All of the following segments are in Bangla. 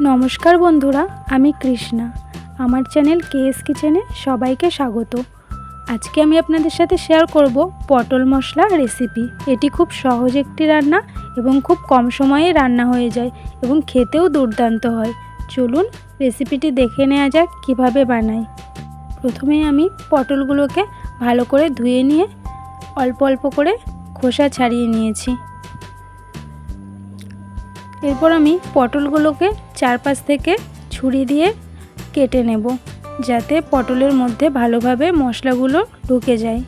নমস্কার বন্ধুরা, আমি কৃষ্ণা। আমার চ্যানেল কেএস কিচেনে সবাইকে স্বাগত। আজকে আমি আপনাদের সাথে শেয়ার করব পটল মশলা রেসিপি এটি খুব সহজ একটি রান্না এবং খুব কম সময়ে রান্না হয়ে যায় এবং খেতেও দুর্দান্ত হয়। চলুন রেসিপিটি দেখে নেওয়া যাক কীভাবে বানাই। প্রথমে আমি পটলগুলোকে ভালো করে ধুয়ে নিয়ে অল্প অল্প করে খোসা ছাড়িয়ে নিয়েছি। এরপর আমি পটলগুলোকে চারপাশ থেকে ছুরি দিয়ে কেটে নেব, যাতে পটলের মধ্যে ভালোভাবে মশলাগুলো ঢুকে যায়।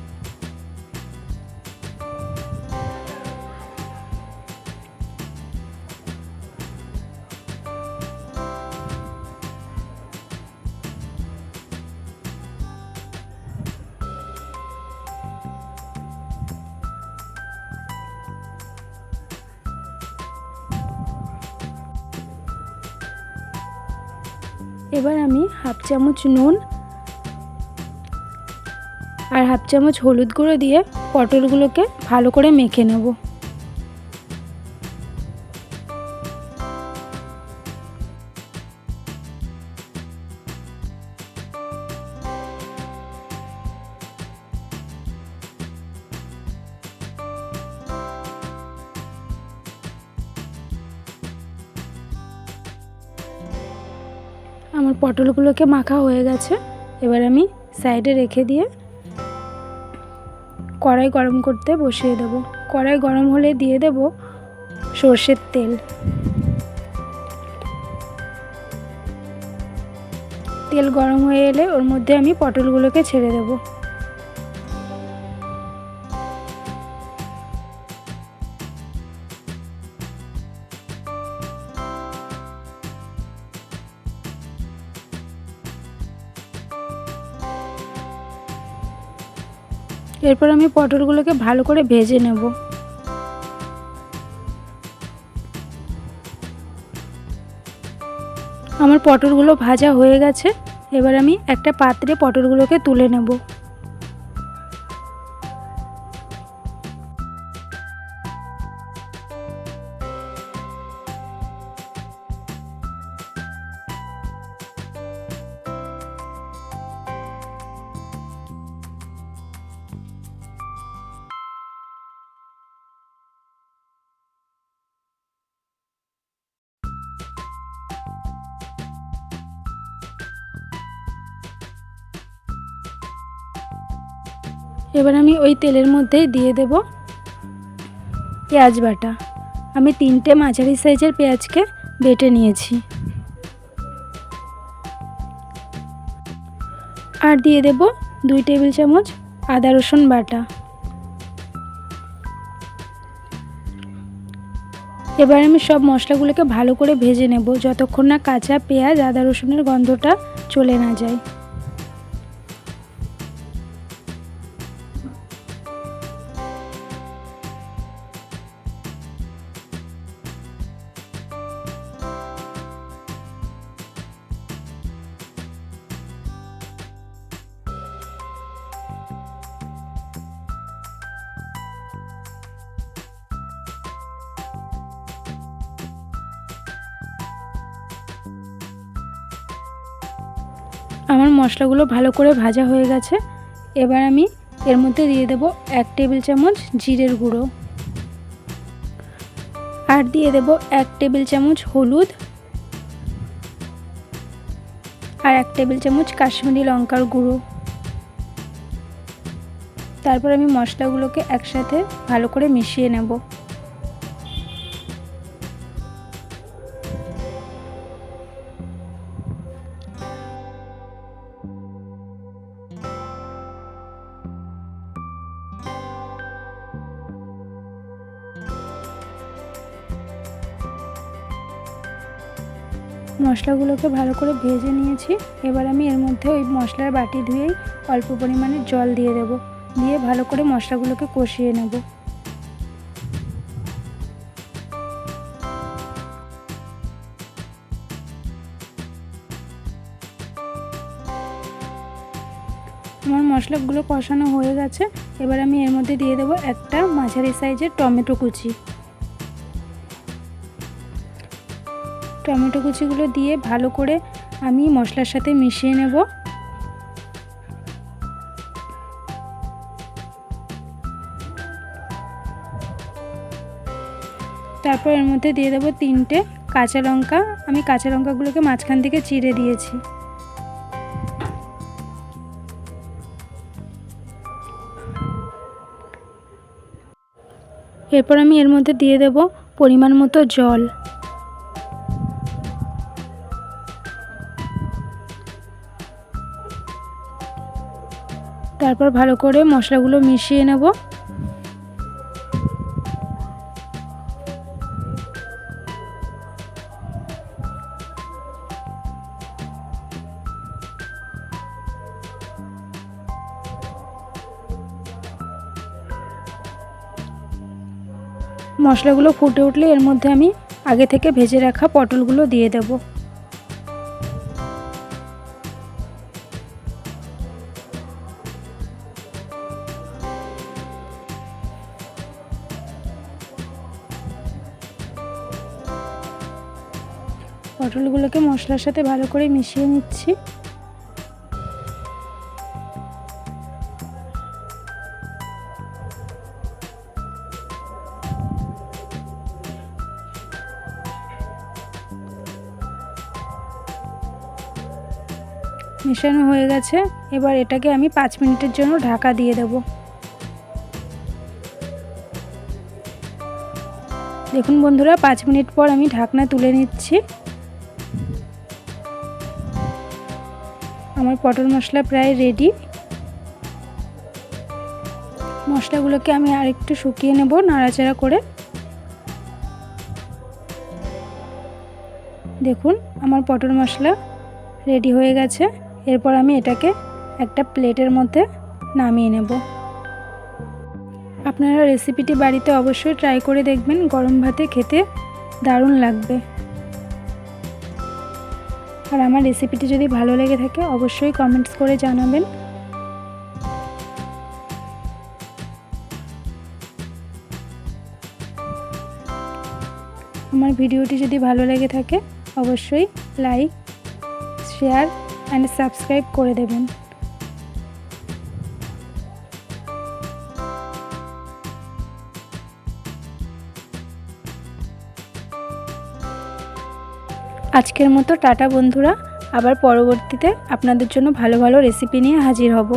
এবার আমি হাফ চামচ নুন আর হাফ চামচ হলুদ গুঁড়ো দিয়ে পটলগুলোকে ভালো করে মেখে নেব। আমার পটলগুলোকে মাখা হয়ে গেছে। এবার আমি সাইডে রেখে দিয়ে কড়াই গরম করতে বসিয়ে দেব। কড়াই গরম হলে দিয়ে দেব সর্ষের তেল। তেল গরম হয়ে এলে ওর মধ্যে আমি পটলগুলোকে ছেড়ে দেবো। এরপর আমি পটলগুলোকে ভালো করে ভেজে নেব। আমার পটলগুলো ভাজা হয়ে গেছে। এবার আমি একটা পাত্রে পটলগুলোকে তুলে নেব। এবার আমি ওই তেলের মধ্যেই দিয়ে দেব পেঁয়াজ বাটা। আমি তিনটে মাঝারি সাইজের পেঁয়াজকে বেটে নিয়েছি। আর দিয়ে দেব দুই টেবিল চামচ আদা রসুন বাটা। এবার আমি সব মশলাগুলোকে ভালো করে ভেজে নেব, যতক্ষণ না কাঁচা পেঁয়াজ, আদা রসুনের গন্ধটা চলে না যায়। আমার মশলাগুলো ভালো করে ভাজা হয়ে গেছে। এবার আমি এর মধ্যে দিয়ে দেব এক টেবিল চামচ জিরের গুঁড়ো। আর দিয়ে দেব এক টেবিল চামচ হলুদ। আর এক টেবিল চামচ কাশ্মীরি লঙ্কার গুঁড়ো। তারপর আমি মশলাগুলোকে একসাথে ভালো করে মিশিয়ে নেব। মশলাগুলোকে ভালো করে ভেজে নিয়েছি। এবার আমি এর মধ্যে ওই মশলার বাটি ধুয়েই অল্প পরিমাণে জল দিয়ে দেব। দিয়ে ভালো করে মশলাগুলোকে কষিয়ে নেব। আমার মশলাগুলো কষানো হয়ে গেছে। এবার আমি এর মধ্যে দিয়ে দেবো একটা মাঝারি সাইজের টমেটো কুচি। টমেটো কুচিগুলো দিয়ে ভালো করে আমি মশলার সাথে মিশিয়ে নেব। তারপর এর মধ্যে দিয়ে দেবো তিনটে কাঁচা লঙ্কা। আমি কাঁচা লঙ্কাগুলোকে মাঝখান থেকে চিড়ে দিয়েছি। এরপর আমি এর মধ্যে দিয়ে দেব পরিমাণ মতো জল। তারপর ভালো করে মশলাগুলো মিশিয়ে নেব। মশলাগুলো ফুটে উঠলে এর মধ্যে আমি আগে থেকে ভেজে রাখা পটলগুলো দিয়ে দেব। পটলগুলোকে মশলার সাথে ভালো করে মিশিয়ে নিচ্ছি। মেশানো হয়ে গেছে। এবার এটাকে আমি পাঁচ মিনিটের জন্য ঢাকা দিয়ে দেব। দেখুন বন্ধুরা, পাঁচ মিনিট পর আমি ঢাকনা তুলে নিচ্ছি। আমার পটল মশলা প্রায় রেডি মশলাগুলোকে আমি আরেকটু শুকিয়ে নেব নাড়াচাড়া করে। দেখুন, আমার পটল মশলা রেডি হয়ে গেছে। এরপর আমি এটাকে একটা প্লেটের মধ্যে নামিয়ে নেব। আপনারা রেসিপিটি বাড়িতে অবশ্যই ট্রাই করে দেখবেন। গরম ভাতে খেতে দারুণ লাগবে। আর আমার রেসিপিটি যদি ভালো লেগে থাকে, অবশ্যই কমেন্টস করে জানাবেন। আমার ভিডিওটি যদি ভালো লেগে থাকে, অবশ্যই লাইক শেয়ার অ্যান্ড সাবস্ক্রাইব করে দেবেন। আজকের মতো টাটা বন্ধুরা। আবার পরবর্তীতে আপনাদের জন্য ভালো ভালো রেসিপি নিয়ে হাজির হব।